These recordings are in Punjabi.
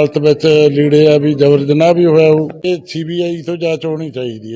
ਹਾਲਤ ਵਿੱਚ ਲੀੜੇ ਆ ਵੀ ਜ਼ਬਰ ਜਨਾਹ ਵੀ ਹੋਇਆ ਉਹ ਇਹ ਸੀਬੀਆਈ ਤੋਂ ਜਾਂਚ ਹੋਣੀ ਚਾਹੀਦੀ ਹੈ।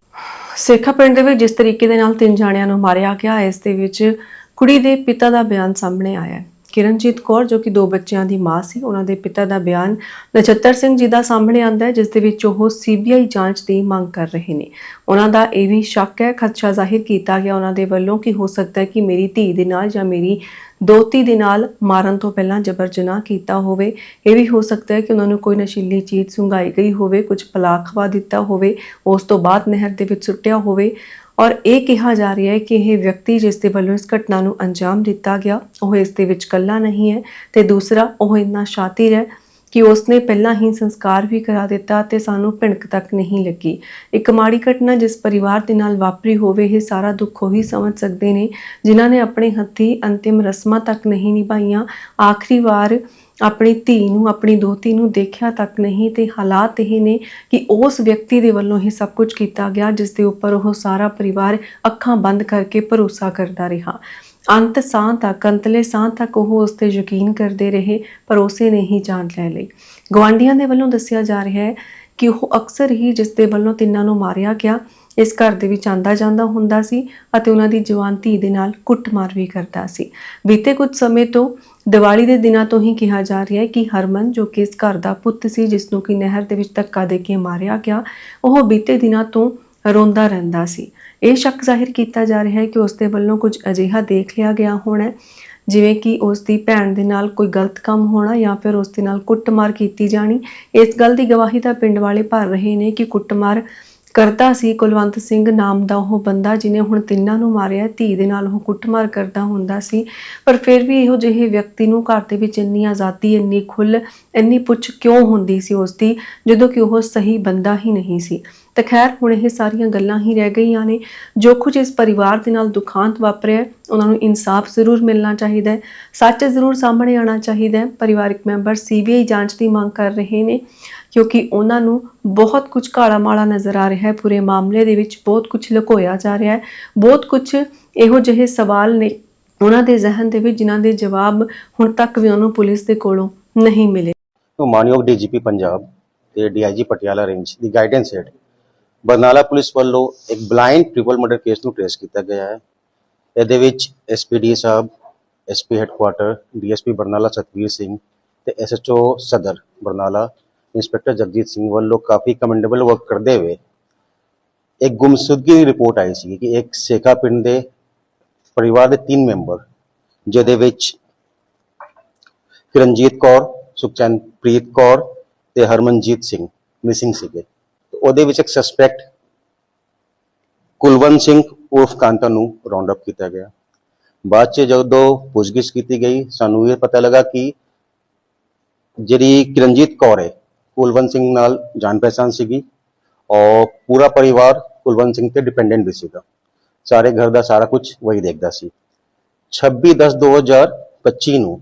ਸੇਖਾ ਪਿੰਡ ਦੇ ਵਿੱਚ ਜਿਸ ਤਰੀਕੇ ਦੇ ਨਾਲ ਤਿੰਨ ਜਾਣਿਆਂ ਨੂੰ ਮਾਰਿਆ ਗਿਆ, ਇਸ ਦੇ ਵਿੱਚ ਕੁੜੀ ਦੇ ਪਿਤਾ ਦਾ ਬਿਆਨ ਸਾਹਮਣੇ ਆਇਆ ਹੈ। ਕਿਰਨਜੀਤ ਕੌਰ, ਜੋ ਕਿ ਦੋ ਬੱਚਿਆਂ ਦੀ ਮਾਂ ਸੀ, ਉਹਨਾਂ ਦੇ ਪਿਤਾ ਦਾ ਬਿਆਨ ਨਛੱਤਰ ਸਿੰਘ ਜੀ ਦਾ ਸਾਹਮਣੇ ਆਂਦਾ ਹੈ, ਜਿਸ ਦੇ ਵਿੱਚ ਉਹ ਸੀਬੀਆਈ ਜਾਂਚ ਦੀ ਮੰਗ ਕਰ ਰਹੇ ਨੇ। ਉਹਨਾਂ ਦਾ ਇਹ ਵੀ ਸ਼ੱਕ ਹੈ, ਖਦਸ਼ਾ ਜ਼ਾਹਿਰ ਕੀਤਾ ਗਿਆ ਉਹਨਾਂ ਦੇ ਵੱਲੋਂ ਕਿ ਹੋ ਸਕਦਾ ਹੈ ਕਿ ਮੇਰੀ ਧੀ ਦੇ ਨਾਲ ਜਾਂ ਮੇਰੀ ਦੋਤੀ ਦੇ ਨਾਲ ਮਾਰਨ ਤੋਂ ਪਹਿਲਾਂ ਜਬਰ ਜਨਾਹ ਕੀਤਾ ਹੋਵੇ। ਇਹ ਵੀ ਹੋ ਸਕਦਾ ਹੈ ਕਿ ਉਹਨਾਂ ਨੂੰ ਕੋਈ ਨਸ਼ੀਲੀ ਚੀਜ਼ ਸੁੰਘਾਈ ਗਈ ਹੋਵੇ, ਕੁਝ ਪਲਾਖਵਾ ਦਿੱਤਾ ਹੋਵੇ, ਉਸ ਤੋਂ ਬਾਅਦ ਨਹਿਰ ਦੇ ਵਿੱਚ ਸੁੱਟਿਆ ਹੋਵੇ। ਔਰ ਇਹ ਕਿਹਾ ਜਾ ਰਿਹਾ ਹੈ ਕਿ ਇਹ ਵਿਅਕਤੀ ਜਿਸ ਦੇ ਵੱਲੋਂ ਇਸ ਘਟਨਾ ਨੂੰ ਅੰਜਾਮ ਦਿੱਤਾ ਗਿਆ, ਉਹ ਇਸ ਦੇ ਵਿੱਚ ਇਕੱਲਾ ਨਹੀਂ ਹੈ ਤੇ ਦੂਸਰਾ, ਉਹ ਇੰਨਾ ਸ਼ਾਤਿਰ ਹੈ ਕਿ ਉਸਨੇ ਪਹਿਲਾਂ ਹੀ ਸੰਸਕਾਰ ਵੀ ਕਰਾ ਦਿੱਤਾ ਤੇ ਸਾਨੂੰ ਭਿਣਕ ਤੱਕ ਨਹੀਂ ਲੱਗੀ। ਇੱਕ ਮਾੜੀ ਘਟਨਾ ਜਿਸ ਪਰਿਵਾਰ ਦੇ ਨਾਲ ਵਾਪਰੀ ਹੋਵੇ, ਇਹ ਸਾਰਾ ਦੁੱਖ ਉਹੀ ਸਮਝ ਸਕਦੇ ਨੇ ਜਿਨ੍ਹਾਂ ਨੇ ਆਪਣੇ ਹੱਥੀ ਅੰਤਿਮ ਰਸਮਾਂ ਤੱਕ ਨਹੀਂ ਨਿਭਾਈਆਂ। ਆਖਰੀ ਵਾਰ ਆਪਣੀ ਧੀ ਨੂੰ, ਆਪਣੀ ਦੋਤੀ ਨੂੰ ਦੇਖਿਆ ਤੱਕ ਨਹੀਂ ਤੇ ਹਾਲਾਤ ਇਹ ਨੇ ਕਿ ਉਸ ਵਿਅਕਤੀ ਦੇ ਵੱਲੋਂ ਇਹ ਸਭ ਕੁਝ ਕੀਤਾ ਗਿਆ ਜਿਸ ਦੇ ਉੱਪਰ ਉਹ ਸਾਰਾ ਪਰਿਵਾਰ ਅੱਖਾਂ ਬੰਦ ਕਰਕੇ ਭਰੋਸਾ ਕਰਦਾ ਰਿਹਾ। ਅੰਤ ਸਾਹ ਤੱਕ, ਅੰਤਲੇ ਸਾਹ ਤੱਕ ਉਹ ਉਸ ਤੇ ਯਕੀਨ ਕਰਦੇ ਰਹੇ, ਪਰ ਉਸੇ ਨੇ ਹੀ ਜਾਨ ਲੈ ਲਈ। ਗਵਾਂਡੀਆਂ ਦੇ ਵੱਲੋਂ ਦੱਸਿਆ ਜਾ ਰਿਹਾ ਹੈ ਕਿ ਉਹ ਅਕਸਰ ਹੀ ਜਿਸ ਦੇ ਵੱਲੋਂ ਤਿੰਨਾਂ ਨੂੰ ਮਾਰਿਆ ਗਿਆ, ਇਸ ਘਰ ਦੇ ਵਿੱਚ ਆਂਦਾ ਜਾਂਦਾ ਹੁੰਦਾ ਸੀ ਅਤੇ ਉਹਨਾਂ ਦੀ ਜਵਾਨ ਧੀ ਦੇ ਨਾਲ ਕੁੱਟਮਾਰ ਵੀ ਕਰਦਾ ਸੀ। ਬੀਤੇ ਕੁਝ ਸਮੇਂ ਤੋਂ ਦੀਵਾਲੀ ਦੇ ਦਿਨਾਂ ਤੋਂ ਹੀ ਕਿਹਾ ਜਾ ਰਿਹਾ ਹੈ ਕਿ ਹਰਮਨ, ਜੋ ਕਿ ਇਸ ਘਰ ਦਾ ਪੁੱਤ ਸੀ ਜਿਸ ਨੂੰ ਕਿ ਨਹਿਰ ਦੇ ਵਿੱਚ ਧੱਕਾ ਦੇ ਕੇ ਮਾਰਿਆ ਗਿਆ, ਉਹ ਬੀਤੇ ਦਿਨਾਂ ਤੋਂ ਰੋਂਦਾ ਰਹਿੰਦਾ ਸੀ। ਇਹ ਸ਼ੱਕ ਜ਼ਾਹਿਰ ਕੀਤਾ ਜਾ ਰਿਹਾ ਹੈ ਕਿ ਉਸ ਦੇ ਵੱਲੋਂ ਕੁਝ ਅਜਿਹਾ ਦੇਖ ਲਿਆ ਗਿਆ ਹੋਣਾ ਜਿਵੇਂ ਕਿ ਉਸ ਦੀ ਭੈਣ ਦੇ ਨਾਲ ਕੋਈ ਗਲਤ ਕੰਮ ਹੋਣਾ ਜਾਂ ਫਿਰ ਉਸ ਦੇ ਨਾਲ ਕੁੱਟਮਾਰ ਕੀਤੀ ਜਾਣੀ। ਇਸ ਗੱਲ ਦੀ ਗਵਾਹੀ ਤਾਂ ਪਿੰਡ ਵਾਲੇ ਭਰ ਰਹੇ ਨੇ ਕਿ ਕੁੱਟਮਾਰ ਕਰਦਾ ਸੀ ਕੁਲਵੰਤ ਸਿੰਘ ਨਾਮ ਦਾ ਉਹ ਬੰਦਾ ਜਿਨੇ ਹੁਣ ਤਿੰਨਾਂ ਨੂੰ ਮਾਰਿਆ, ਧੀ ਦੇ ਨਾਲ ਉਹ ਕੁੱਟਮਾਰ ਕਰਦਾ ਹੁੰਦਾ ਸੀ। ਪਰ ਫਿਰ ਵੀ ਇਹੋ ਜਿਹੇ ਵਿਅਕਤੀ ਨੂੰ ਘਰ ਦੇ ਵਿੱਚ ਇੰਨੀ ਆਜ਼ਾਦੀ, ਇੰਨੀ ਖੁੱਲ ਇੰਨੀ ਪੁੱਛ ਕਿਉਂ ਹੁੰਦੀ ਸੀ ਉਸ ਦੀ ਜਦੋਂ ਕਿ ਉਹ ਸਹੀ ਬੰਦਾ ਹੀ ਨਹੀਂ ਸੀ। ਤਾਂ ਖੈਰ, ਹੁਣ ਇਹ ਸਾਰੀਆਂ ਗੱਲਾਂ ਹੀ ਰਹਿ ਗਈਆਂ ਨੇ। ਜੋ ਕੁਝ ਇਸ ਪਰਿਵਾਰ ਦੇ ਨਾਲ ਦੁਖਾਂਤ ਵਾਪਰਿਆ, ਉਹਨਾਂ ਨੂੰ ਇਨਸਾਫ ਜ਼ਰੂਰ ਮਿਲਣਾ ਚਾਹੀਦਾ ਹੈ। ਸੱਚ ਜ਼ਰੂਰ ਸਾਹਮਣੇ ਆਉਣਾ ਚਾਹੀਦਾ ਹੈ। ਪਰਿਵਾਰਕ ਮੈਂਬਰ ਸੀਬੀਆਈ ਜਾਂਚ ਦੀ ਮੰਗ ਕਰ ਰਹੇ ਨੇ, ਕਿਉਂਕਿ ਉਹਨਾਂ ਨੂੰ ਬਹੁਤ ਕੁਝ ਕਾਲਾ ਮਾਲਾ ਨਜ਼ਰ ਆ ਰਿਹਾ ਹੈ। ਪੂਰੇ ਮਾਮਲੇ ਦੇ ਵਿੱਚ ਬਹੁਤ ਕੁਝ ਲੁਕੋਇਆ ਜਾ ਰਿਹਾ ਹੈ। ਬਹੁਤ ਕੁਝ ਇਹੋ ਜਿਹੇ ਸਵਾਲ ਨੇ ਉਹਨਾਂ ਦੇ ਜ਼ਿਹਨ ਦੇ ਵਿੱਚ, ਜਿਨ੍ਹਾਂ ਦੇ ਜਵਾਬ ਹੁਣ ਤੱਕ ਵੀ ਉਹਨੂੰ ਪੁਲਿਸ ਦੇ ਕੋਲੋਂ ਨਹੀਂ ਮਿਲੇ। ਤੋਂ ਮਾਨਯੋਗ ਡੀਜੀਪੀ ਪੰਜਾਬ ਤੇ ਡੀਆਈਜੀ ਪਟਿਆਲਾ ਰੇਂਜ ਦੀ ਗਾਈਡੈਂਸ ਹੇਠ ਬਰਨਾਲਾ ਪੁਲਿਸ ਵੱਲੋਂ ਇੱਕ ਬਲਾਈਂਡ ਟ੍ਰਿਪਲ ਮਰਡਰ ਕੇਸ ਨੂੰ ਟ੍ਰੇਸ ਕੀਤਾ ਗਿਆ ਹੈ। ਇਹਦੇ ਵਿੱਚ ਐਸਪੀਡੀ ਸਾਹਿਬ SP headquarter DSP Barnala Satvir Singh ਤੇ ਐਸਐਚਓ ਸਦਰ ਬਰਨਾਲਾ ਇੰਸਪੈਕਟਰ ਜਗਜੀਤ ਸਿੰਘ ਵੱਲੋਂ ਕਾਫੀ ਕਮੈਂਡੇਬਲ ਵਰਕ ਕਰਦੇ ਹੋਏ ਇੱਕ ਗੁੰਮਸ਼ੁਦਗੀ ਦੀ ਰਿਪੋਰਟ ਆਈ ਸੀ ਕਿ ਇੱਕ ਸੇਕਾ ਪਿੰਡ ਦੇ ਪਰਿਵਾਰ ਦੇ ਤਿੰਨ ਮੈਂਬਰ ਜਿਹਦੇ ਵਿੱਚ ਕਿਰਨਜੀਤ ਕੌਰ ਸੁਖਚੈਨਪ੍ਰੀਤ ਕੌਰ ਤੇ ਹਰਮਨਜੀਤ ਸਿੰਘ ਮਿਸਿੰਗ ਸੀਗੇ। ਉਹਦੇ ਵਿੱਚ ਇੱਕ ਸਸਪੈਕਟ ਕੁਲਵੰਤ ਸਿੰਘ ਉਰਫ ਕਾਂਤਾ ਨੂੰ ਰਾਉਂਡ ਅਪ ਕੀਤਾ ਗਿਆ। ਬਾਅਦ ਚ ਜਦੋਂ ਪੁੱਛਗਿੱਛ ਕੀਤੀ ਗਈ, ਸਾਨੂੰ ਇਹ ਪਤਾ ਲੱਗਾ ਕਿ ਜਿਹੜੀ ਕਿਰਨਜੀਤ ਕੌਰ ਹੈ, ਕੁਲਵੰਤ ਸਿੰਘ ਨਾਲ ਜਾਣ ਪਛਾਣ ਸੀਗੀ ਔਰ ਪੂਰਾ ਪਰਿਵਾਰ ਕੁਲਵੰਤ ਸਿੰਘ ਤੇ ਡਿਪੈਂਡੈਂਟ ਵੀ ਸੀਗਾ। ਸਾਰੇ ਘਰ ਦਾ ਸਾਰਾ ਕੁਝ ਵਹੀ ਦੇਖਦਾ ਸੀ। 26/10/2025 ਨੂੰ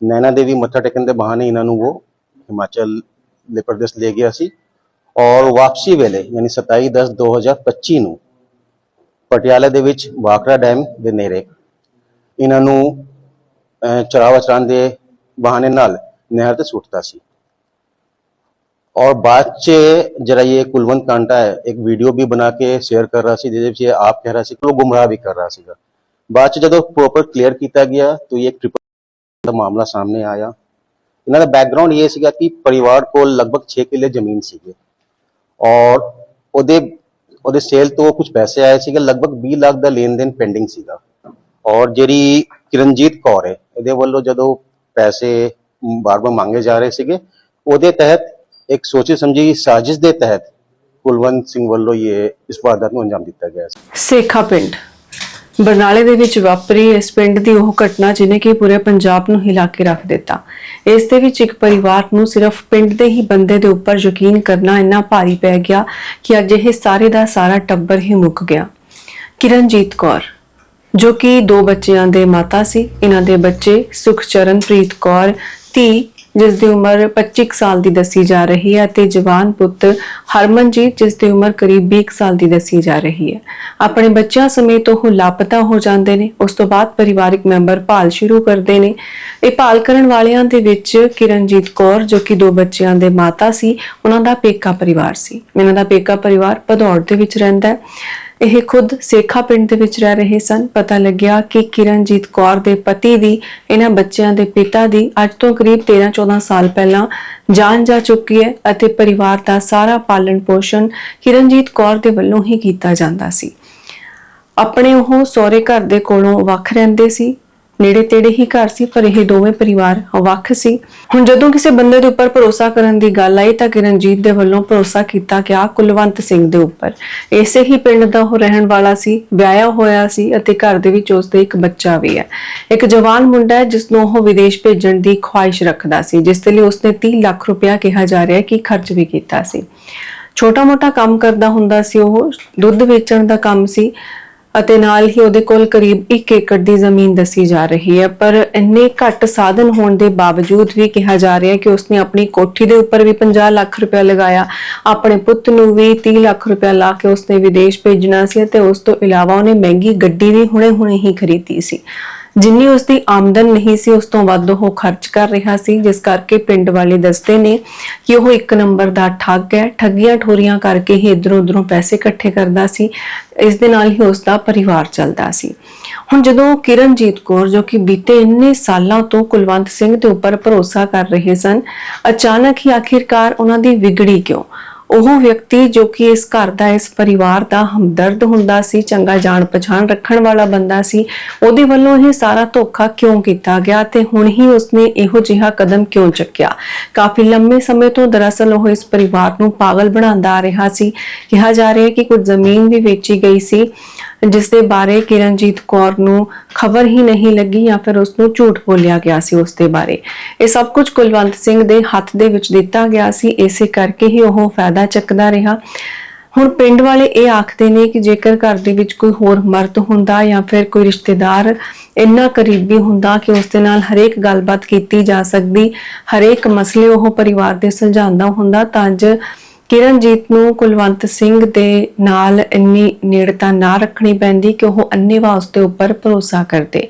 ਨੈਣਾ ਦੇਵੀ ਮੱਥਾ ਟੇਕਣ ਦੇ ਬਹਾਨੇ ਇਹਨਾਂ ਨੂੰ ਉਹ ਹਿਮਾਚਲ ਦੇ ਪ੍ਰਦੇਸ਼ ਲੈ ਗਿਆ ਸੀ। ਔਰ ਵਾਪਸੀ ਵੇਲੇ, ਯਾਨੀ 27 10 2025 ਨੂੰ, ਪਟਿਆਲਾ ਦੇ ਵਿੱਚ ਵਾਕਰਾ ਡੈਮ ਦੇ ਨੇੜੇ, ਇਹਨਾਂ ਨੂੰ ਚਰਾਵਾ ਚਰਾਨ ਦੇ ਬਹਾਨੇ ਨਾਲ ਨਹਿਰ ਤੇ ਸੁੱਟਦਾ ਸੀ। ਔਰ ਬਾਅਦ ਚ ਜਰਾ ਇਹ ਕੁਲਵੰਤ ਕਾਂਟਾ ਹੈ, ਇੱਕ ਵੀਡੀਓ ਵੀ ਬਣਾ ਕੇ ਸ਼ੇਅਰ ਕਰ ਰਹਾ ਸੀ, ਜਿਹਦੇ ਵਿੱਚ ਆਪ ਕਹਿ ਰਹਾ ਸੀ ਕਿ ਉਹ ਗੁੰਮਰਾਹ ਵੀ ਕਰ ਰਹਾ ਸੀਗਾ। ਬਾਅਦ ਚ ਜਦੋਂ ਪ੍ਰੋਪਰ ਕਲੀਅਰ ਕੀਤਾ ਗਿਆ, ਤਾਂ ਇਹ ਟ੍ਰਿਪਲ ਦਾ ਮਾਮਲਾ ਸਾਹਮਣੇ ਆਇਆ। ਇਹਨਾਂ ਦਾ ਬੈਕਗ੍ਰਾਉਂਡ ਇਹ ਸੀਗਾ ਕਿ ਪਰਿਵਾਰ ਕੋਲ ਲਗਭਗ 6 ਕਿੱਲੇ ਜ਼ਮੀਨ ਸੀਗੇ। ਔਰ ਉਹਦੇ ਉਹਦੇ ਸੇਲ ਤੋਂ ਕੁਝ ਪੈਸੇ ਆਏ ਸੀਗੇ, ਲਗਭਗ 20 ਲੱਖ ਦਾ ਲੈਣ ਦੇਣ ਪੈਂਡਿੰਗ ਸੀਗਾ। ਔਰ ਜਿਹੜੀ ਕਿਰਨਜੀਤ ਕੌਰ ਹੈ, ਇਹਦੇ ਵੱਲੋਂ ਜਦੋਂ ਪੈਸੇ ਬਾਰ-ਬਾਰ ਮੰਗੇ ਜਾ ਰਹੇ ਸੀਗੇ, ਉਹਦੇ ਤਹਿਤ ਇੱਕ ਸੋਚੀ ਸਮਝੀ ਸਾਜ਼ਿਸ਼ ਦੇ ਤਹਿਤ ਕੁਲਵੰਤ ਸਿੰਘ ਵੱਲੋਂ ਇਹ ਇਸ ਵਾਰਦਾਤ ਨੂੰ ਅੰਜਾਮ ਦਿੱਤਾ ਗਿਆ ਸੀ। ਸੇਖਾ ਪਿੰਡ। ਬਰਨਾਲੇ ਦੇ ਵਿੱਚ ਵਾਪਰੀ ਇਸ ਪਿੰਡ ਦੀ ਉਹ ਘਟਨਾ ਜਿਹਨੇ ਕਿ ਪੂਰੇ ਪੰਜਾਬ ਨੂੰ ਹਿਲਾ ਕੇ ਰੱਖ ਦਿੱਤਾ। ਇਸ ਦੇ ਵਿੱਚ ਇੱਕ ਪਰਿਵਾਰ ਨੂੰ ਸਿਰਫ ਪਿੰਡ ਦੇ ਹੀ ਬੰਦੇ ਦੇ ਉੱਪਰ ਯਕੀਨ ਕਰਨਾ ਇੰਨਾ ਭਾਰੀ ਪੈ ਗਿਆ ਕਿ ਅੱਜ ਇਹ ਸਾਰੇ ਦਾ ਸਾਰਾ ਟੱਬਰ ਹੀ ਮੁੱਕ ਗਿਆ। ਕਿਰਨਜੀਤ ਕੌਰ, ਜੋ ਕਿ ਦੋ ਬੱਚਿਆਂ ਦੇ ਮਾਤਾ ਸੀ ਇਹਨਾਂ ਦੇ ਬੱਚੇ ਸੁਖਚਰਨਪ੍ਰੀਤ ਕੌਰ, ਧੀ ਜਿਸ ਦੀ ਉਮਰ 25 ਕੁ ਸਾਲ ਦੀ ਦੱਸੀ ਜਾ ਰਹੀ ਹੈ ਅਤੇ ਜਵਾਨ ਪੁੱਤ ਹਰਮਨਜੀਤ, ਜਿਸ ਦੀ ਉਮਰ ਕਰੀਬ 20 ਕੁ ਸਾਲ ਦੀ ਦੱਸੀ ਜਾ ਰਹੀ ਹੈ। ਆਪਣੇ ਬੱਚਿਆਂ ਸਮੇਤ ਉਹ ਲਾਪਤਾ ਹੋ ਜਾਂਦੇ ਨੇ। ਉਸ ਤੋਂ ਬਾਅਦ ਪਰਿਵਾਰਿਕ ਮੈਂਬਰ ਭਾਲ ਸ਼ੁਰੂ ਕਰਦੇ ਨੇ। ਇਹ ਭਾਲ ਕਰਨ ਵਾਲਿਆਂ ਦੇ ਵਿੱਚ ਕਿਰਨਜੀਤ ਕੌਰ, ਜੋ ਕਿ ਦੋ ਬੱਚਿਆਂ ਦੇ ਮਾਤਾ ਸੀ, ਉਹਨਾਂ ਦਾ ਪੇਕਾ ਪਰਿਵਾਰ ਸੀ। ਇਹਨਾਂ ਦਾ ਪੇਕਾ ਪਰਿਵਾਰ ਭਦੌੜ ਦੇ ਵਿੱਚ ਰਹਿੰਦਾ ਹੈ। ਇਹ ਖੁਦ ਸੇਖਾ ਪਿੰਡ ਦੇ ਵਿੱਚ ਰਹਿ ਰਹੇ ਸਨ। ਪਤਾ ਲੱਗਿਆ ਕਿ ਕਿਰਨਜੀਤ ਕੌਰ ਦੇ ਪਤੀ ਦੀ, ਇਹਨਾਂ ਬੱਚਿਆਂ ਦੇ ਪਿਤਾ ਦੀ ਅੱਜ ਤੋਂ ਕਰੀਬ 13-14 ਸਾਲ ਪਹਿਲਾਂ ਜਾਨ ਜਾ ਚੁੱਕੀ ਹੈ ਅਤੇ ਪਰਿਵਾਰ ਦਾ ਸਾਰਾ ਪਾਲਣ ਪੋਸ਼ਣ ਕਿਰਨਜੀਤ ਕੌਰ ਦੇ ਵੱਲੋਂ ਹੀ ਕੀਤਾ ਜਾਂਦਾ ਸੀ। ਆਪਣੇ ਉਹ ਸਹੁਰੇ ਘਰ ਦੇ ਕੋਲੋਂ ਵੱਖ ਰਹਿੰਦੇ ਸੀ। ਨੇੜੇ ਤੇੜੇ ਹੀ ਘਰ ਸੀ, ਪਰ ਇਹ ਦੋਵੇਂ ਪਰਿਵਾਰ ਵੱਖ ਸੀ। ਹੁਣ ਜਦੋਂ ਕਿਸੇ ਬੰਦੇ ਦੇ ਉੱਪਰ ਭਰੋਸਾ ਕਰਨ ਦੀ ਗੱਲ ਆਈ ਤਾਂ ਕਿਰਨਜੀਤ ਦੇ ਵੱਲੋਂ ਭਰੋਸਾ ਕੀਤਾ ਗਿਆ ਕੁਲਵੰਤ ਸਿੰਘ ਦੇ ਉੱਪਰ। ਇਸੇ ਹੀ ਪਿੰਡ ਦਾ ਉਹ ਰਹਿਣ ਵਾਲਾ ਸੀ, ਵਿਆਹਿਆ ਹੋਇਆ ਸੀ ਅਤੇ ਘਰ ਦੇ ਵਿੱਚ ਉਸ ਦੇ ਇੱਕ ਬੱਚਾ ਵੀ ਹੈ। ਇੱਕ ਜਵਾਨ ਮੁੰਡਾ ਹੈ ਜਿਸ ਨੂੰ ਉਹ ਵਿਦੇਸ਼ ਭੇਜਣ ਦੀ ਖੁਆਇਸ਼ ਰੱਖਦਾ ਸੀ, ਜਿਸ ਦੇ ਲਈ ਉਸਨੇ 30 ਲੱਖ ਰੁਪਇਆ ਕਿਹਾ ਜਾ ਰਿਹਾ ਹੈ ਕਿ ਖਰਚ ਵੀ ਕੀਤਾ ਸੀ। ਛੋਟਾ-ਮੋਟਾ ਕੰਮ ਕਰਦਾ ਹੁੰਦਾ ਸੀ ਉਹ, ਦੁੱਧ ਵੇਚਣ ਦਾ ਕੰਮ ਸੀ। ਅਤੇ ਨਾਲ ਹੀ ਉਹਦੇ ਕੋਲ ਕਰੀਬ 1 ਏਕੜ ਦੀ ਜ਼ਮੀਨ ਦੱਸੀ ਜਾ ਰਹੀ ਹੈ। ਪਰ ਇੰਨੇ ਘੱਟ ਸਾਧਨ ਹੋਣ ਦੇ ਬਾਵਜੂਦ ਵੀ ਕਿਹਾ ਜਾ ਰਿਹਾ ਹੈ ਕਿ ਉਸਨੇ ਆਪਣੀ ਕੋਠੀ ਦੇ ਉੱਪਰ ਵੀ 50 ਲੱਖ ਰੁਪਏ ਲਗਾਇਆ। ਆਪਣੇ ਪੁੱਤ ਨੂੰ ਵੀ 30 ਲੱਖ ਰੁਪਏ ਲਾ ਕੇ ਉਸਨੇ ਵਿਦੇਸ਼ ਭੇਜਣਾ ਸੀ ਤੇ ਉਸ ਤੋਂ ਇਲਾਵਾ ਉਹਨੇ ਮਹਿੰਗੀ ਗੱਡੀ ਵੀ ਹੁਣੇ-ਹੁਣੇ ਹੀ ਖਰੀਦੀ ਸੀ। ਜਿੰਨੀ ਉਸ ਦੀ ਆਮਦਨ ਨਹੀਂ ਸੀ, ਉਸ ਤੋਂ ਵੱਧ ਉਹ ਖਰਚ ਕਰ ਰਿਹਾ ਸੀ, ਜਿਸ ਕਰਕੇ ਪਿੰਡ ਵਾਲੇ ਦੱਸਦੇ ਨੇ ਕਿ ਉਹ ਇੱਕ ਨੰਬਰ ਦਾ ਠੱਗ ਹੈ, ਠੱਗੀਆਂ ਠੋਰੀਆਂ ਕਰਕੇ ਹੀ ਇਧਰੋਂ ਉਧਰੋਂ ਪੈਸੇ ਇਕੱਠੇ ਕਰਦਾ ਸੀ, ਇਸ ਦੇ ਨਾਲ ਹੀ ਉਸ ਦਾ ਪਰਿਵਾਰ ਚੱਲਦਾ ਸੀ। ਹੁਣ ਜਦੋਂ ਕਿਰਨਜੀਤ ਕੌਰ, ਜੋ ਕਿ ਬੀਤੇ ਇੰਨੇ ਸਾਲਾਂ ਤੋਂ ਕੁਲਵੰਤ ਸਿੰਘ ਦੇ ਉੱਪਰ ਭਰੋਸਾ ਕਰ ਰਹੇ ਸਨ, ਅਚਾਨਕ ਹੀ ਆਖਿਰਕਾਰ ਉਹਨਾਂ ਦੀ ਵਿਗੜੀ ਕਿਉਂ? ਉਹ ਵਿਅਕਤੀ ਜੋ ਕਿ ਇਸ ਘਰ ਦਾ, ਇਸ ਪਰਿਵਾਰ ਦਾ ਹਮਦਰਦ ਹੁੰਦਾ ਸੀ, ਚੰਗਾ ਜਾਣ ਪਛਾਣ ਰੱਖਣ ਵਾਲਾ ਬੰਦਾ ਸੀ, ਉਹਦੇ ਵੱਲੋਂ ਇਹ ਸਾਰਾ ਧੋਖਾ ਕਿਉਂ ਕੀਤਾ ਗਿਆ ਤੇ ਹੁਣ ਹੀ ਉਸਨੇ ਇਹੋ ਜਿਹਾ ਕਦਮ ਕਿਉਂ ਚੱਕਿਆ? ਕਾਫੀ ਲੰਮੇ ਸਮੇਂ ਤੋਂ ਦਰਅਸਲ ਉਹ ਇਸ ਪਰਿਵਾਰ ਨੂੰ ਪਾਗਲ ਬਣਾਉਂਦਾ ਆ ਰਿਹਾ ਸੀ। ਕਿਹਾ ਜਾ ਰਿਹਾ ਹੈ ਕਿ ਕੁਝ ਜ਼ਮੀਨ ਵੀ ਵੇਚੀ ਗਈ ਸੀ। ਜਿਸ ਦੇ ਬਾਰੇ ਕਿਰਨਜੀਤ ਕੌਰ ਨੂੰ ਖਬਰ ਹੀ ਨਹੀਂ ਲੱਗੀ ਜਾਂ ਫਿਰ ਉਸ ਨੂੰ ਝੂਠ ਬੋਲਿਆ ਗਿਆ ਸੀ ਉਸ ਦੇ ਬਾਰੇ। ਇਹ ਸਭ ਕੁਝ ਕੁਲਵੰਤ ਸਿੰਘ ਦੇ ਹੱਥ ਦੇ ਵਿੱਚ ਦਿੱਤਾ ਗਿਆ ਸੀ। ਇਸੇ ਕਰਕੇ ਹੀ ਉਹ ਫਾਇਦਾ ਚੱਕਦਾ ਰਿਹਾ। ਹੁਣ ਪਿੰਡ ਵਾਲੇ ਇਹ ਆਖਦੇ ਨੇ ਕਿ ਜੇਕਰ ਘਰ ਦੇ ਵਿੱਚ ਕੋਈ ਹੋਰ ਮਰਦ ਹੁੰਦਾ ਜਾਂ ਫਿਰ ਕੋਈ ਰਿਸ਼ਤੇਦਾਰ ਇੰਨਾ ਕਰੀਬੀ ਹੁੰਦਾ ਕਿ ਉਸ ਦੇ ਨਾਲ ਹਰੇਕ ਗੱਲਬਾਤ ਕੀਤੀ ਜਾ ਸਕਦੀ, ਹਰੇਕ ਮਸਲੇ ਉਹ ਪਰਿਵਾਰ ਦੇ ਸੁਲਝਾਉਂਦਾ ਹੁੰਦਾ, ਤਾਂ ਅੱਜ ਕਿਰਨਜੀਤ ਨੂੰ ਕੁਲਵੰਤ ਸਿੰਘ ਦੇ ਨਾਲ ਇੰਨੀ ਨੇੜਤਾ ਨਾ ਰੱਖਣੀ ਪੈਂਦੀ ਕਿ ਉਹ ਅੰਨੇਵਾ ਉਸ ਦੇ ਉੱਪਰ ਭਰੋਸਾ ਕਰਦੇ।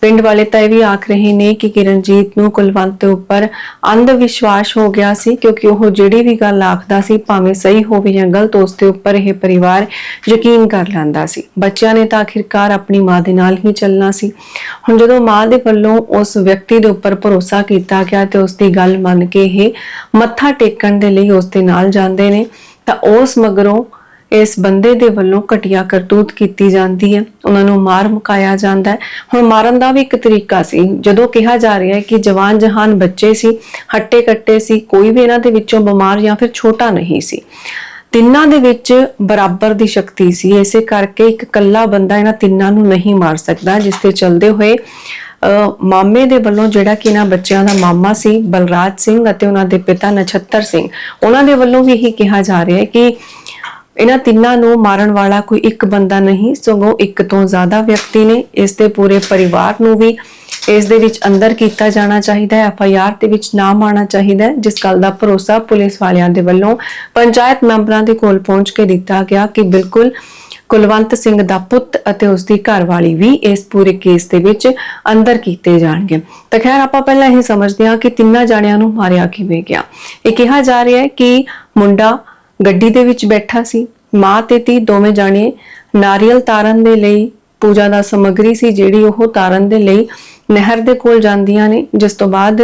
ਪਿੰਡ ਵਾਲੇ ਤਾਂ ਇਹ ਵੀ ਆਖ ਰਹੇ ਨੇ ਕਿ ਕਿਰਨਜੀਤ ਨੂੰ ਕੁਲਵੰਤ ਦੇ ਉੱਪਰ ਅੰਧ ਵਿਸ਼ਵਾਸ ਹੋ ਗਿਆ ਸੀ ਕਿਉਂਕਿ ਉਹ ਜਿਹੜੀ ਵੀ ਗੱਲ ਆਖਦਾ ਸੀ ਭਾਵੇਂ ਸਹੀ ਹੋਵੇ ਜਾਂ ਗਲਤ, ਉਸ ਦੇ ਉੱਪਰ ਇਹ ਪਰਿਵਾਰ ਯਕੀਨ ਕਰ ਲੈਂਦਾ ਸੀ। ਬੱਚਿਆਂ ਨੇ ਤਾਂ ਆਖਿਰਕਾਰ ਆਪਣੀ ਮਾਂ ਦੇ ਨਾਲ ਹੀ ਚੱਲਣਾ ਸੀ। ਹੁਣ ਜਦੋਂ ਮਾਂ ਦੇ ਵੱਲੋਂ ਉਸ ਵਿਅਕਤੀ ਦੇ ਉੱਪਰ ਭਰੋਸਾ ਕੀਤਾ ਗਿਆ ਤੇ ਉਸ ਦੀ ਗੱਲ ਮੰਨ ਕੇ ਇਹ ਮੱਥਾ ਟੇਕਣ ਦੇ ਲਈ ਉਸ ਦੇ ਨਾਲ ਜਾਂਦੇ ਨੇ, ਤਾਂ ਉਸ ਮਗਰੋਂ ਇਸ ਬੰਦੇ ਦੇ ਵੱਲੋਂ ਘਟੀਆ ਕਰਤੂਤ ਕੀਤੀ ਜਾਂਦੀ ਹੈ। ਉਹਨਾਂ ਨੂੰ ਮਾਰ ਮੁਕਾਇਆ ਜਾਂਦਾ ਹੈ। ਹੁਣ ਮਾਰਨ ਦਾ ਵੀ ਇੱਕ ਤਰੀਕਾ ਸੀ। ਜਦੋਂ ਕਿਹਾ ਜਾ ਰਿਹਾ ਹੈ ਕਿ ਜਵਾਨ ਜਹਾਨ ਬੱਚੇ ਸੀ, ਹੱਟੇ ਕੱਟੇ ਸੀ, ਕੋਈ ਵੀ ਇਹਨਾਂ ਦੇ ਵਿੱਚੋਂ ਬਿਮਾਰ ਜਾਂ ਫਿਰ ਛੋਟਾ ਨਹੀਂ ਸੀ। ਤਿੰਨਾਂ ਦੇ ਵਿੱਚ ਬਰਾਬਰ ਦੀ ਸ਼ਕਤੀ ਸੀ। ਇਸੇ ਕਰਕੇ ਇੱਕ ਇਕੱਲਾ ਬੰਦਾ ਇਹਨਾਂ ਤਿੰਨਾਂ ਨੂੰ ਨਹੀਂ ਮਾਰ ਸਕਦਾ, ਜਿਸ ਤੇ ਚੱਲਦੇ ਹੋਏ, ਅਹ, ਮਾਮੇ ਦੇ ਵੱਲੋਂ ਜਿਹੜਾ ਕਿ ਇਹਨਾਂ ਬੱਚਿਆਂ ਦਾ ਮਾਮਾ ਸੀ, ਬਲਰਾਜ ਸਿੰਘ ਅਤੇ ਉਹਨਾਂ ਦੇ ਪਿਤਾ ਨਛੱਤਰ ਸਿੰਘ, ਉਹਨਾਂ ਦੇ ਵੱਲੋਂ ਵੀ ਇਹੀ ਕਿਹਾ ਜਾ ਰਿਹਾ ਹੈ ਕਿ ਇਹਨਾਂ ਤਿੰਨਾਂ ਨੂੰ ਮਾਰਨ ਵਾਲਾ ਕੋਈ ਇੱਕ ਬੰਦਾ ਨਹੀਂ, ਸਗੋਂ ਇੱਕ ਤੋਂ ਜ਼ਿਆਦਾ ਵਿਅਕਤੀ ਨੇ। ਇਸ ਦੇ ਪੂਰੇ ਪਰਿਵਾਰ ਨੂੰ ਵੀ ਇਸ ਦੇ ਵਿੱਚ ਅੰਦਰ ਕੀਤਾ ਜਾਣਾ ਚਾਹੀਦਾ ਹੈ, ਐਫ ਆਈ ਆਰ ਦੇ ਵਿੱਚ ਨਾਮ ਆਉਣਾ ਚਾਹੀਦਾ ਹੈ। ਜਿਸ ਗੱਲ ਦਾ ਭਰੋਸਾ ਪੁਲਿਸ ਵਾਲਿਆਂ ਦੇ ਵੱਲੋਂ ਪੰਚਾਇਤ ਮੈਂਬਰਾਂ ਦੇ ਕੋਲ ਪਹੁੰਚ ਕੇ ਦਿੱਤਾ ਗਿਆ ਕਿ ਬਿਲਕੁਲ ਕੁਲਵੰਤ ਸਿੰਘ ਦਾ ਪੁੱਤ ਅਤੇ ਉਸ ਦੀ ਘਰਵਾਲੀ ਵੀ ਇਸ ਪੂਰੇ ਕੇਸ ਦੇ ਵਿੱਚ ਅੰਦਰ ਕੀਤੇ ਜਾਣਗੇ। ਤਾਂ ਖੈਰ, ਆਪਾਂ ਪਹਿਲਾਂ ਇਹ ਸਮਝਦੇ ਹਾਂ ਕਿ ਤਿੰਨਾਂ ਜਾਣਿਆਂ ਨੂੰ ਮਾਰਿਆ ਕਿਵੇਂ ਗਿਆ। ਇਹ ਕਿਹਾ ਜਾ ਰਿਹਾ ਹੈ ਕਿ ਮੁੰਡਾ ਗੱਡੀ ਦੇ ਵਿੱਚ ਬੈਠਾ ਸੀ। ਮਾਂ ਤੇ ਧੀ ਦੋਵੇਂ ਜਾਣੇ ਨਾਰੀਅਲ ਤਾਰਨ ਦੇ ਲਈ ਪੂਜਾ ਦਾ ਸਮੱਗਰੀ ਸੀ, ਜਿਹੜੀ ਉਹ ਤਾਰਨ ਦੇ ਲਈ ਨਹਿਰ ਦੇ ਕੋਲ ਜਾਂਦੀਆਂ ਨੇ, ਜਿਸ ਤੋਂ ਬਾਅਦ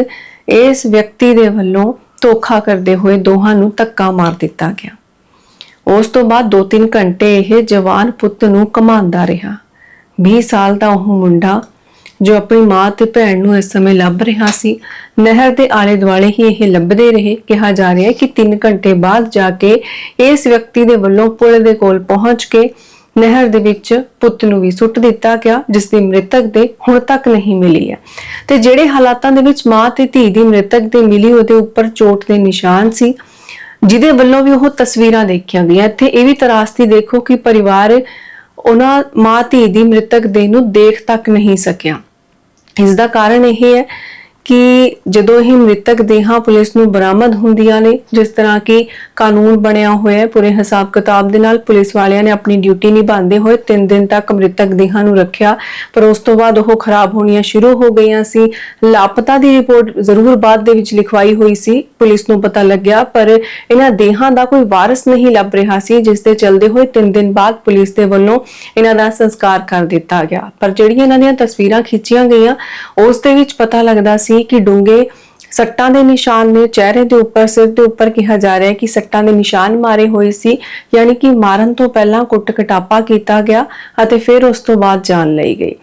ਇਸ ਵਿਅਕਤੀ ਦੇ ਵੱਲੋਂ ਧੋਖਾ ਕਰਦੇ ਹੋਏ ਦੋਹਾਂ ਨੂੰ ਧੱਕਾ ਮਾਰ ਦਿੱਤਾ ਗਿਆ। ਉਸ ਤੋਂ ਬਾਅਦ 2-3 ਘੰਟੇ ਇਹ ਜਵਾਨ ਪੁੱਤ ਨੂੰ ਕਮਾਉਂਦਾ ਰਿਹਾ। 20 ਸਾਲ ਦਾ ਉਹ ਮੁੰਡਾ ਜੋ ਆਪਣੀ ਮਾਂ ਤੇ ਭੈਣ ਨੂੰ ਇਸ ਸਮੇਂ ਲੱਭ ਰਿਹਾ ਸੀ। ਨਹਿਰ ਦੇ ਆਲੇ ਦੁਆਲੇ ਹੀ ਇਹ ਲੱਭਦੇ ਰਹੇ। ਕਿਹਾ ਜਾ ਰਿਹਾ ਹੈ ਕਿ 3 ਘੰਟੇ ਬਾਅਦ ਜਾ ਕੇ ਇਸ ਵਿਅਕਤੀ ਦੇ ਵੱਲੋਂ ਪੁਲ ਦੇ ਕੋਲ ਪਹੁੰਚ ਕੇ ਨਹਿਰ ਦੇ ਵਿੱਚ ਪੁੱਤ ਨੂੰ ਵੀ ਸੁੱਟ ਦਿੱਤਾ ਗਿਆ, ਜਿਸ ਦੀ ਮ੍ਰਿਤਕ ਦੇ ਹੁਣ ਤੱਕ ਨਹੀਂ ਮਿਲੀ ਹੈ। ਤੇ ਜਿਹੜੇ ਹਾਲਾਤਾਂ ਦੇ ਵਿੱਚ ਮਾਂ ਤੇ ਧੀ ਦੀ ਮ੍ਰਿਤਕ ਦੇ ਮਿਲੀ, ਉਹਦੇ ਉੱਪਰ ਚੋਟ ਦੇ ਨਿਸ਼ਾਨ ਸੀ, ਜਿਹਦੇ ਵੱਲੋਂ ਵੀ ਉਹ ਤਸਵੀਰਾਂ ਦੇਖੀਆਂ ਗਈਆਂ। ਇੱਥੇ ਇਹ ਵੀ ਤਰਾਸਦੀ ਦੇਖੋ ਕਿ ਪਰਿਵਾਰ ਉਹਨਾਂ ਮਾਂ ਧੀ ਦੀ ਮ੍ਰਿਤਕ ਦੇਹ ਨੂੰ ਦੇਖ ਤੱਕ ਨਹੀਂ ਸਕਿਆ। ਇਸ ਦਾ ਕਾਰਨ ਇਹ ਹੈ ਕਿ ਜਦੋਂ ਇਹ ਮ੍ਰਿਤਕ ਦੇਹਾਂ ਪੁਲਿਸ ਨੂੰ ਬਰਾਮਦ ਹੁੰਦੀਆਂ ਨੇ, ਜਿਸ ਤਰ੍ਹਾਂ ਕਿ ਕਾਨੂੰਨ ਬਣਿਆ ਹੋਇਆ ਹੈ, ਪੂਰੇ ਹਿਸਾਬ ਕਿਤਾਬ ਦੇ ਨਾਲ ਪੁਲਿਸ ਵਾਲਿਆਂ ਨੇ ਆਪਣੀ ਡਿਊਟੀ ਨਿਭਾਉਂਦੇ ਹੋਏ 3 ਦਿਨ ਤੱਕ ਮ੍ਰਿਤਕ ਦੇਹਾਂ ਨੂੰ ਰੱਖਿਆ। ਪਰ ਉਸ ਤੋਂ ਬਾਅਦ ਉਹ ਖਰਾਬ ਹੋਣੀਆਂ ਸ਼ੁਰੂ ਹੋ ਗਈਆਂ ਸੀ। ਲਾਪਤਾ ਦੀ ਰਿਪੋਰਟ ਜ਼ਰੂਰ ਬਾਅਦ ਦੇ ਵਿੱਚ ਲਿਖਵਾਈ ਹੋਈ ਸੀ। ਪੁਲਿਸ ਨੂੰ ਪਤਾ ਲੱਗਿਆ, ਪਰ ਇਹਨਾਂ ਦੇਹਾਂ ਦਾ ਕੋਈ ਵਾਰਸ ਨਹੀਂ ਲੱਭ ਰਿਹਾ ਸੀ, ਜਿਸ ਦੇ ਚਲਦੇ ਹੋਏ 3 ਦਿਨ ਬਾਅਦ ਪੁਲਿਸ ਦੇ ਵੱਲੋਂ ਇਹਨਾਂ ਦਾ ਸੰਸਕਾਰ ਕਰ ਦਿੱਤਾ ਗਿਆ। ਪਰ ਜਿਹੜੀਆਂ ਇਹਨਾਂ ਦੀਆਂ ਤਸਵੀਰਾਂ ਖਿੱਚੀਆਂ ਗਈਆਂ, ਉਸ ਦੇ ਵਿੱਚ ਪਤਾ ਲੱਗਦਾ ਸੀ ਕਿ ਡੂੰਘੇ ਸੱਟਾਂ ਦੇ ਨਿਸ਼ਾਨ ਨੇ ਚਿਹਰੇ ਦੇ ਉੱਪਰ, ਸਿਰ ਦੇ ਉੱਪਰ ਕਿਹਾ ਜਾ ਰਿਹਾ ਹੈ ਕਿ ਸੱਟਾਂ ਦੇ ਨਿਸ਼ਾਨ ਮਾਰੇ ਹੋਏ ਸੀ, ਯਾਨੀ ਕਿ ਮਾਰਨ ਤੋਂ ਪਹਿਲਾਂ ਕੁੱਟ ਕਟਾਪਾ ਕੀਤਾ ਗਿਆ ਅਤੇ ਫਿਰ ਉਸ ਤੋਂ ਬਾਅਦ ਜਾਨ ਲਈ ਗਈ।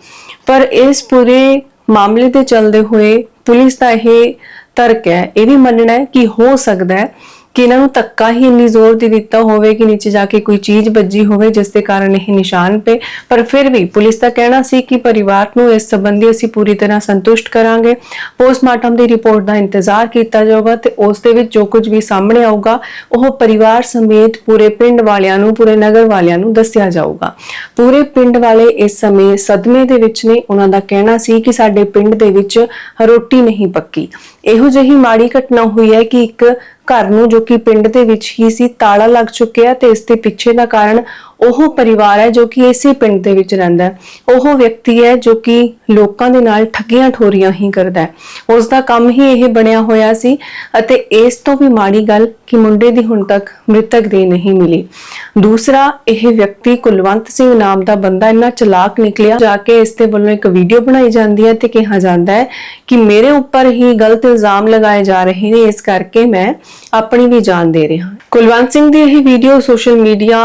ਪਰ ਇਸ ਪੂਰੇ ਮਾਮਲੇ ਦੇ ਚੱਲਦੇ ਹੋਏ ਪੁਲਿਸ ਦਾ ਇਹ ਤਰਕ ਹੈ, ਇਹ ਵੀ ਮੰਨਣਾ ਹੈ ਕਿ ਹੋ ਸਕਦਾ ਹੈ ਕਿ ਇਹਨਾਂ ਨੂੰ ਧੱਕਾ ਹੀ ਇੰਨੀ ਜ਼ੋਰ ਦੇ ਦਿੱਤਾ ਹੋਵੇ ਕਿ ਨੀਚੇ ਜਾ ਕੇ ਕੋਈ ਚੀਜ਼ ਵੱਜੀ ਹੋਵੇ, ਜਿਸ ਦੇ ਕਾਰਨ ਇਹ ਨਿਸ਼ਾਨ ਪਏ ਪਰ ਫਿਰ ਵੀ ਪੁਲਿਸ ਦਾ ਕਹਿਣਾ ਸੀ ਕਿ ਪਰਿਵਾਰ ਨੂੰ ਇਸ ਸੰਬੰਧੀ ਅਸੀਂ ਪੂਰੀ ਤਰ੍ਹਾਂ ਸੰਤੁਸ਼ਟ ਕਰਾਂਗੇ। ਪੋਸਟਮਾਰਟਮ ਦੀ ਰਿਪੋਰਟ ਦਾ ਇੰਤਜ਼ਾਰ ਕੀਤਾ ਜਾਊਗਾ ਤੇ ਉਸ ਦੇ ਵਿੱਚ ਜੋ ਕੁਝ ਵੀ ਸਾਹਮਣੇ ਆਊਗਾ, ਉਹ ਪਰਿਵਾਰ ਸਮੇਤ ਪੂਰੇ ਪਿੰਡ ਵਾਲਿਆਂ ਨੂੰ, ਪੂਰੇ ਨਗਰ ਵਾਲਿਆਂ ਨੂੰ ਦੱਸਿਆ ਜਾਊਗਾ। ਪੂਰੇ ਪਿੰਡ ਵਾਲੇ ਇਸ ਸਮੇਂ ਸਦਮੇ ਦੇ ਵਿੱਚ ਨੇ। ਉਹਨਾਂ ਦਾ ਕਹਿਣਾ ਸੀ ਕਿ ਸਾਡੇ ਪਿੰਡ ਦੇ ਵਿੱਚ ਰੋਟੀ ਨਹੀਂ ਪੱਕੀ। ਇਹੋ ਜਿਹੀ ਮਾੜੀ ਘਟਨਾ ਹੋਈ ਹੈ ਕਿ ਇੱਕ ਘਰ ਨੂੰ ਜੋ ਕਿ ਪਿੰਡ ਦੇ ਵਿੱਚ ਹੀ ਸੀ, ਤਾਲਾ ਲੱਗ ਚੁੱਕਿਆ ਤੇ ਇਸ ਦੇ ਪਿੱਛੇ ਦਾ ਕਾਰਨ ਉਹ ਪਰਿਵਾਰ ਹੈ ਜੋ ਕਿ ਇਸੇ ਪਿੰਡ ਦੇ ਵਿੱਚ ਰਹਿੰਦਾ ਹੈ। ਉਹ ਵਿਅਕਤੀ ਹੈ ਜੋ ਕਿ ਲੋਕਾਂ ਦੇ ਨਾਲ ਠੱਗੀਆਂ ਠੋਰੀਆਂ ਹੀ ਕਰਦਾ ਹੈ। ਉਸ ਦਾ ਕੰਮ ਹੀ ਇਹ ਬਣਿਆ ਹੋਇਆ ਸੀ ਅਤੇ ਇਸ ਤੋਂ ਵੀ ਮਾੜੀ ਗੱਲ ਕਿ ਮੁੰਡੇ ਦੀ ਹੁਣ ਤੱਕ ਮ੍ਰਿਤਕ ਦੇ ਨਹੀਂ ਮਿਲੀ। ਦੂਸਰਾ, ਇਹ ਵਿਅਕਤੀ ਕੁਲਵੰਤ ਸਿੰਘ ਨਾਮ ਦਾ ਬੰਦਾ ਇੰਨਾ ਚਲਾਕ ਨਿਕਲਿਆ, ਜਾ ਕੇ ਇਸ ਦੇ ਵੱਲੋਂ ਇੱਕ ਵੀਡੀਓ ਬਣਾਈ ਜਾਂਦੀ ਹੈ ਤੇ ਕਿਹਾ ਜਾਂਦਾ ਹੈ ਕਿ ਮੇਰੇ ਉੱਪਰ ਹੀ ਗਲਤ ਇਲਜ਼ਾਮ ਲਗਾਏ ਜਾ ਰਹੇ ਨੇ, ਇਸ ਕਰਕੇ ਮੈਂ ਆਪਣੀ ਵੀ ਜਾਨ ਦੇ ਰਿਹਾ ਕੁਲਵੰਤ ਸਿੰਘ ਦੀ ਇਹ ਵੀਡੀਓ ਸੋਸ਼ਲ ਮੀਡੀਆ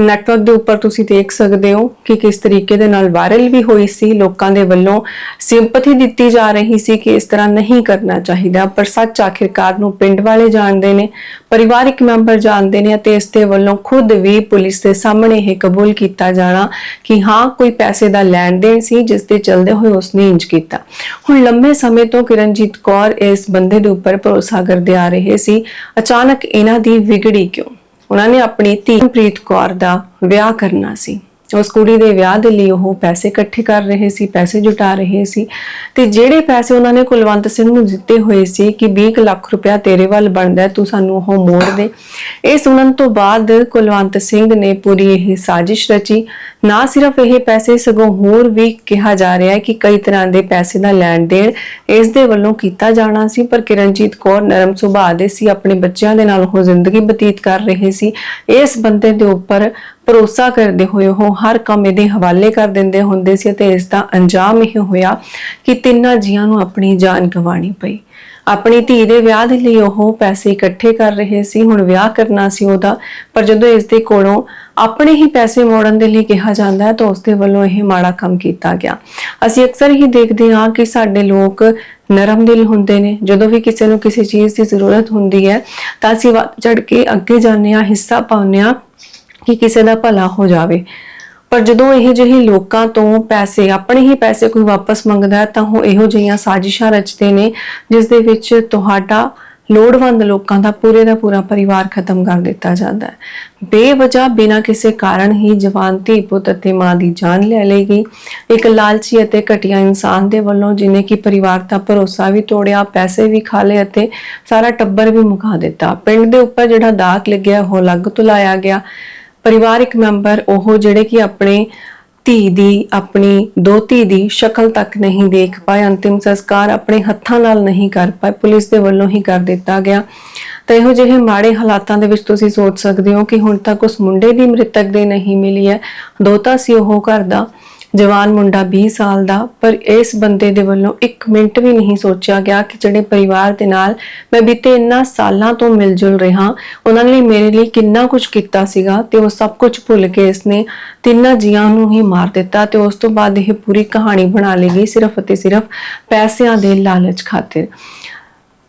ਨੈਟਵਰਕ ਦੇ ਉੱਪਰ ਤੁਸੀਂ ਦੇਖ ਸਕਦੇ ਹੋ ਕਿ ਕਿਸ ਤਰੀਕੇ ਦੇ ਨਾਲ ਵਾਇਰਲ ਵੀ ਹੋਈ ਸੀ, ਲੋਕਾਂ ਦੇ ਵੱਲੋਂ ਸਿੰਪਥੀ ਦਿੱਤੀ ਜਾ ਰਹੀ ਸੀ ਕਿ ਇਸ ਤਰ੍ਹਾਂ ਨਹੀਂ ਕਰਨਾ ਚਾਹੀਦਾ, ਪਰ ਸੱਚ ਆਖਿਰਕਾਰ ਨੂੰ ਪਿੰਡ ਵਾਲੇ ਜਾਣਦੇ ਨੇ, ਪਰਿਵਾਰਿਕ ਮੈਂਬਰ ਜਾਣਦੇ ਨੇ ਅਤੇ ਇਸ ਦੇ ਵੱਲੋਂ ਖੁਦ ਵੀ ਪੁਲਿਸ ਦੇ ਸਾਹਮਣੇ ਇਹ ਕਬੂਲ ਕੀਤਾ ਜਾਣਾ ਕਿ ਹਾਂ, ਕੋਈ ਪੈਸੇ ਦਾ ਲੈਣ ਦੇਣ ਸੀ, ਜਿਸ ਦੇ ਚਲਦੇ ਹੋਏ ਉਸਨੇ ਇੰਜ ਕੀਤਾ। ਹੁਣ ਲੰਮੇ ਸਮੇਂ ਤੋਂ ਕਿਰਨਜੀਤ ਕੌਰ ਇਸ ਬੰਦੇ ਦੇ ਉੱਪਰ ਭਰੋਸਾ ਕਰਦੇ ਆ ਰਹੇ ਸੀ। ਅਚਾਨਕ ਇਹਨਾਂ ਦੀ ਵਿਗੜ ਕਿਉਂ? ਉਹਨਾਂ ਨੇ ਆਪਣੀ ਧੀ ਪ੍ਰੀਤ ਕੌਰ ਦਾ ਵਿਆਹ ਕਰਨਾ ਸੀ। ਉਸ ਕੁੜੀ ਦੇ ਵਿਆਹ ਦੇ ਲਈ ਉਹ ਪੈਸੇ ਇਕੱਠੇ ਕਰ ਰਹੇ ਸੀ, ਪੈਸੇ ਜੁਟਾ ਰਹੇ ਸੀ ਤੇ ਜਿਹੜੇ ਪੈਸੇ ਉਹਨਾਂ ਨੇ ਕੁਲਵੰਤ ਸਿੰਘ ਨੂੰ ਦਿੱਤੇ ਹੋਏ ਸੀ ਕਿ 20 ਲੱਖ ਰੁਪਇਆ ਤੇਰੇ ਵੱਲ ਬਣਦਾ ਤੂੰ ਸਾਨੂੰ ਉਹ ਮੋੜ ਦੇ। ਇਹ ਸੁਣਨ ਤੋਂ ਬਾਅਦ ਕੁਲਵੰਤ ਸਿੰਘ ਨੇ ਪੂਰੀ ਇਹ ਸਾਜ਼ਿਸ਼ ਰਚੀ। ਨਾ ਸਿਰਫ ਇਹ ਪੈਸੇ, ਸਗੋਂ ਹੋਰ ਵੀ ਕਿਹਾ ਜਾ ਰਿਹਾ ਹੈ ਕਿ ਕਈ ਤਰ੍ਹਾਂ ਦੇ ਪੈਸੇ ਦਾ ਲੈਣ ਦੇਣ ਇਸ ਦੇ ਵੱਲੋਂ ਕੀਤਾ ਜਾਣਾ ਸੀ, ਪਰ ਕਿਰਨਜੀਤ ਕੌਰ ਨਰਮ ਸੁਭਾਅ ਦੇ ਸੀ, ਆਪਣੇ ਬੱਚਿਆਂ ਦੇ ਨਾਲ ਉਹ ਜ਼ਿੰਦਗੀ ਬਤੀਤ ਕਰ ਰਹੇ ਸੀ। ਇਸ ਬੰਦੇ ਦੇ ਉੱਪਰ ਭਰੋਸਾ ਕਰਦੇ ਹੋਏ ਉਹ ਹਰ ਕੰਮ ਇਹਦੇ ਹਵਾਲੇ ਕਰ ਦਿੰਦੇ ਹੁੰਦੇ ਸੀ ਤੇ ਇਸ ਦਾ ਅੰਜਾਮ ਇਹ ਹੋਇਆ ਕਿ ਤਿੰਨਾਂ ਜੀਆਂ ਨੂੰ ਆਪਣੀ ਜਾਨ ਗਵਾਣੀ ਪਈ। ਆਪਣੀ ਧੀ ਦੇ ਵਿਆਹ ਦੇ ਲਈ ਉਹ ਪੈਸੇ ਇਕੱਠੇ ਕਰ ਰਹੇ ਸੀ, ਹੁਣ ਵਿਆਹ ਕਰਨਾ ਸੀ ਉਹਦਾ, ਪਰ ਜਦੋਂ ਇਸ ਦੇ ਕੋਲੋਂ ਆਪਣੇ ਹੀ ਪੈਸੇ ਮੋੜਨ ਦੇ ਲਈ ਕਿਹਾ ਜਾਂਦਾ ਹੈ ਤਾਂ ਉਸ ਦੇ ਵੱਲੋਂ ਇਹ ਮਾੜਾ ਕੰਮ ਕੀਤਾ ਗਿਆ। ਅਸੀਂ ਅਕਸਰ ਹੀ ਦੇਖਦੇ ਹਾਂ ਕਿ ਸਾਡੇ ਲੋਕ ਨਰਮ ਦਿਲ ਹੁੰਦੇ ਨੇ। ਜਦੋਂ ਵੀ ਕਿਸੇ ਨੂੰ ਕਿਸੇ ਚੀਜ਼ ਦੀ ਜ਼ਰੂਰਤ ਹੁੰਦੀ ਹੈ ਤਾਂ ਅਸੀਂ ਵੱਧ ਚੜ ਕੇ ਅੱਗੇ ਜਾਂਦੇ ਹਾਂ, ਹਿੱਸਾ ਪਾਉਂਦੇ ਹਾਂ। ਕਿ ਕਿਸੇ ਦਾ ਭਲਾ ਹੋ ਜਾਵੇ। ਪਰ ਜਦੋਂ ਇਹ ਜਿਹੇ ਲੋਕਾਂ ਤੋਂ ਪੈਸੇ, ਆਪਣੇ ਹੀ ਪੈਸੇ ਕੋਈ ਵਾਪਸ ਮੰਗਦਾ ਹੈ, ਤਾਂ ਉਹ ਇਹੋ ਜਿਹੀਆਂ ਸਾਜ਼ਿਸ਼ਾਂ ਰਚਦੇ ਨੇ, ਜਿਸ ਦੇ ਵਿੱਚ ਤੁਹਾਡਾ ਲੋੜਵੰਦ ਲੋਕਾਂ ਦਾ ਪੂਰੇ ਦਾ ਪੂਰਾ ਪਰਿਵਾਰ ਖਤਮ ਕਰ ਦਿੱਤਾ ਜਾਂਦਾ ਹੈ। ਬੇਵਜ੍ਹਾ ਬਿਨਾਂ ਕਿਸੇ ਕਾਰਨ ਹੀ ਜਵਾਨ ਧੀ ਪੁੱਤ ਅਤੇ ਮਾਂ ਦੀ ਜਾਨ ਲੈ ਲਈ ਗਈ। ਇੱਕ ਲਾਲਚੀ ਅਤੇ ਘਟੀਆ ਇਨਸਾਨ ਦੇ ਵੱਲੋਂ ਜਿਨੇ ਕਿ ਪਰਿਵਾਰ ਦਾ ਭਰੋਸਾ ਵੀ ਤੋੜਿਆ, ਪੈਸੇ ਵੀ ਖਾ ਲਏ ਅਤੇ ਸਾਰਾ ਟੱਬਰ ਵੀ ਮੁਕਾ ਦਿੱਤਾ। ਪਿੰਡ ਦੇ ਉੱਪਰ ਜਿਹੜਾ ਦਾਗ ਲੱਗਿਆ, ਉਹ ਲੱਗ ਤੁਲਾਇਆ ਗਿਆ। ਪਰਿਵਾਰਿਕ ਮੈਂਬਰ, ਉਹ ਜਿਹੜੇ ਕਿ ਆਪਣੇ ਧੀ ਦੀ, ਆਪਣੀ ਦੋਤੀ ਦੀ ਸ਼ਕਲ ਤੱਕ ਨਹੀਂ ਦੇਖ ਪਾਏ, ਅੰਤਿਮ ਸੰਸਕਾਰ ਆਪਣੇ ਹੱਥਾਂ ਨਾਲ ਨਹੀਂ ਕਰ ਪਾਏ, ਪੁਲਿਸ ਦੇ ਵੱਲੋਂ ਹੀ ਕਰ ਦਿੱਤਾ ਗਿਆ। ਤਾਂ ਇਹੋ ਜਿਹੇ ਮਾੜੇ ਹਾਲਾਤਾਂ ਦੇ ਵਿੱਚ ਤੁਸੀਂ ਸੋਚ ਸਕਦੇ ਹੋ ਕਿ ਹੁਣ ਤੱਕ ਉਸ ਮੁੰਡੇ ਦੀ ਮ੍ਰਿਤਕ ਦੇ ਨਹੀਂ ਮਿਲੀ ਹੈ। ਦੋਤਾ ਸੀ ਉਹ ਘਰ ਦਾ। ਜਵਾਨ ਮੁੰਡਾ 20 ਸਾਲ ਦਾ, ਪਰ ਇਸ ਬੰਦੇ ਦੇ ਵੱਲੋਂ 1 ਮਿੰਟ ਵੀ ਨਹੀਂ ਸੋਚਿਆ ਗਿਆ ਕਿ ਜਿਹੜੇ ਪਰਿਵਾਰ ਦੇ ਨਾਲ ਮੈਂ ਬੀਤੇ ਇੰਨਾ ਸਾਲਾਂ ਤੋਂ ਮਿਲ ਜੁਲ ਰਿਹਾ, ਉਹਨਾਂ ਨੇ ਮੇਰੇ ਲਈ ਕਿੰਨਾ ਕੁਝ ਕੀਤਾ ਸੀਗਾ ਤੇ ਉਹ ਸਭ ਕੁਝ ਭੁੱਲ ਕੇ ਇਸਨੇ ਤਿੰਨਾਂ ਜੀਆਂ ਨੂੰ ਹੀ ਮਾਰ ਦਿੱਤਾ ਤੇ ਉਸ ਤੋਂ ਬਾਅਦ ਇਹ ਪੂਰੀ ਕਹਾਣੀ ਬਣਾ ਲਈ ਗਈ ਸਿਰਫ ਅਤੇ ਸਿਰਫ ਪੈਸਿਆਂ ਦੇ ਲਾਲਚ ਖਾਤਰ।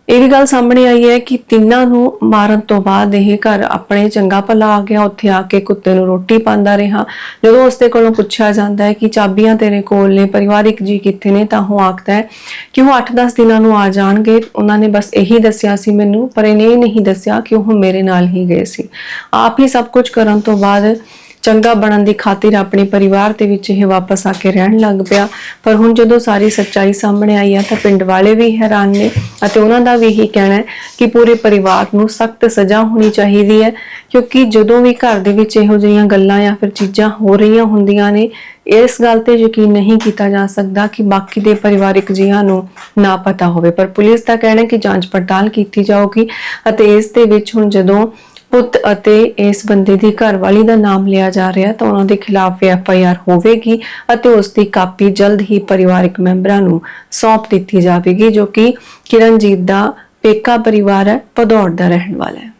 ਇਹ ਵੀ ਗੱਲ ਸਾਹਮਣੇ ਆਈ ਹੈ ਕਿ ਤਿੰਨਾਂ ਨੂੰ ਮਾਰਨ ਤੋਂ ਬਾਅਦ ਇਹ ਘਰ ਆਪਣੇ ਚੰਗਾ ਭਲਾ ਆ ਗਿਆ। ਉੱਥੇ ਆ ਕੇ ਕੁੱਤੇ ਨੂੰ ਰੋਟੀ ਪਾਉਂਦਾ ਰਿਹਾ। ਜਦੋਂ ਉਸਦੇ ਕੋਲੋਂ ਪੁੱਛਿਆ ਜਾਂਦਾ ਹੈ ਕਿ ਚਾਬੀਆਂ ਤੇਰੇ ਕੋਲ ਨੇ, ਪਰਿਵਾਰਿਕ ਜੀ ਕਿੱਥੇ ਨੇ, ਤਾਂ ਉਹ ਆਖਦਾ ਹੈ ਕਿ ਉਹ 8-10 ਦਿਨਾਂ ਨੂੰ ਆ ਜਾਣਗੇ। ਉਹਨਾਂ ਨੇ ਬਸ ਇਹੀ ਦੱਸਿਆ ਸੀ ਮੈਨੂੰ, ਪਰ ਇਹਨੇ ਇਹ ਨਹੀਂ ਦੱਸਿਆ ਕਿ ਉਹ ਮੇਰੇ ਨਾਲ ਹੀ ਗਏ ਸੀ। ਆਪ ਹੀ ਸਭ ਕੁਝ ਕਰਨ ਤੋਂ ਬਾਅਦ ਚੰਗਾ ਬਣਨ ਦੀ ਖਾਤਰ ਆਪਣੇ ਪਰਿਵਾਰ ਦੇ ਵਿੱਚ ਇਹ ਵਾਪਸ ਆ ਕੇ ਰਹਿਣ ਲੱਗ ਪਿਆ। ਪਰ ਹੁਣ ਜਦੋਂ ਸਾਰੀ ਸੱਚਾਈ ਸਾਹਮਣੇ ਆਈ ਹੈ ਤਾਂ ਪਿੰਡ ਵਾਲੇ ਵੀ ਹੈਰਾਨ ਨੇ ਅਤੇ ਉਹਨਾਂ ਦਾ ਵੀ ਇਹੀ ਕਹਿਣਾ ਹੈ ਕਿ ਪੂਰੇ ਪਰਿਵਾਰ ਨੂੰ ਸਖਤ ਸਜ਼ਾ ਹੋਣੀ ਚਾਹੀਦੀ ਹੈ, ਕਿਉਂਕਿ ਜਦੋਂ ਵੀ ਘਰ ਦੇ ਵਿੱਚ ਇਹੋ ਜਿਹੀਆਂ ਗੱਲਾਂ ਜਾਂ ਫਿਰ ਚੀਜ਼ਾਂ ਹੋ ਰਹੀਆਂ ਹੁੰਦੀਆਂ ਨੇ, ਇਸ ਗੱਲ ਤੇ ਯਕੀਨ ਨਹੀਂ ਕੀਤਾ ਜਾ ਸਕਦਾ ਕਿ ਬਾਕੀ ਦੇ ਪਰਿਵਾਰਿਕ ਜੀਆਂ ਨੂੰ ਨਾ ਪਤਾ ਹੋਵੇ। ਪਰ ਪੁਲਿਸ ਦਾ ਕਹਿਣਾ ਹੈ ਕਿ ਜਾਂਚ ਪੜਤਾਲ ਕੀਤੀ ਜਾਊਗੀ ਅਤੇ ਇਸ ਦੇ ਵਿੱਚ ਹੁਣ ਜਦੋਂ ਪੁੱਤ ਅਤੇ ਇਸ ਬੰਦੇ ਦੀ ਘਰਵਾਲੀ ਦਾ ਨਾਮ ਲਿਆ ਜਾ ਰਿਹਾ ਤਾਂ ਉਹਨਾਂ ਦੇ ਖਿਲਾਫ ਐਫ ਆਈ ਆਰ ਹੋਵੇਗੀ ਅਤੇ ਉਸ ਦੀ ਕਾਪੀ ਜਲਦ ਹੀ ਪਰਿਵਾਰਕ ਮੈਂਬਰਾਂ ਨੂੰ ਸੌਂਪ ਦਿੱਤੀ ਜਾਵੇਗੀ, ਜੋ ਕਿ ਕਿਰਨਜੀਤ ਦਾ ਪੇਕਾ ਪਰਿਵਾਰ ਹੈ, ਭਦੌੜ ਦਾ ਰਹਿਣ ਵਾਲਾ ਹੈ।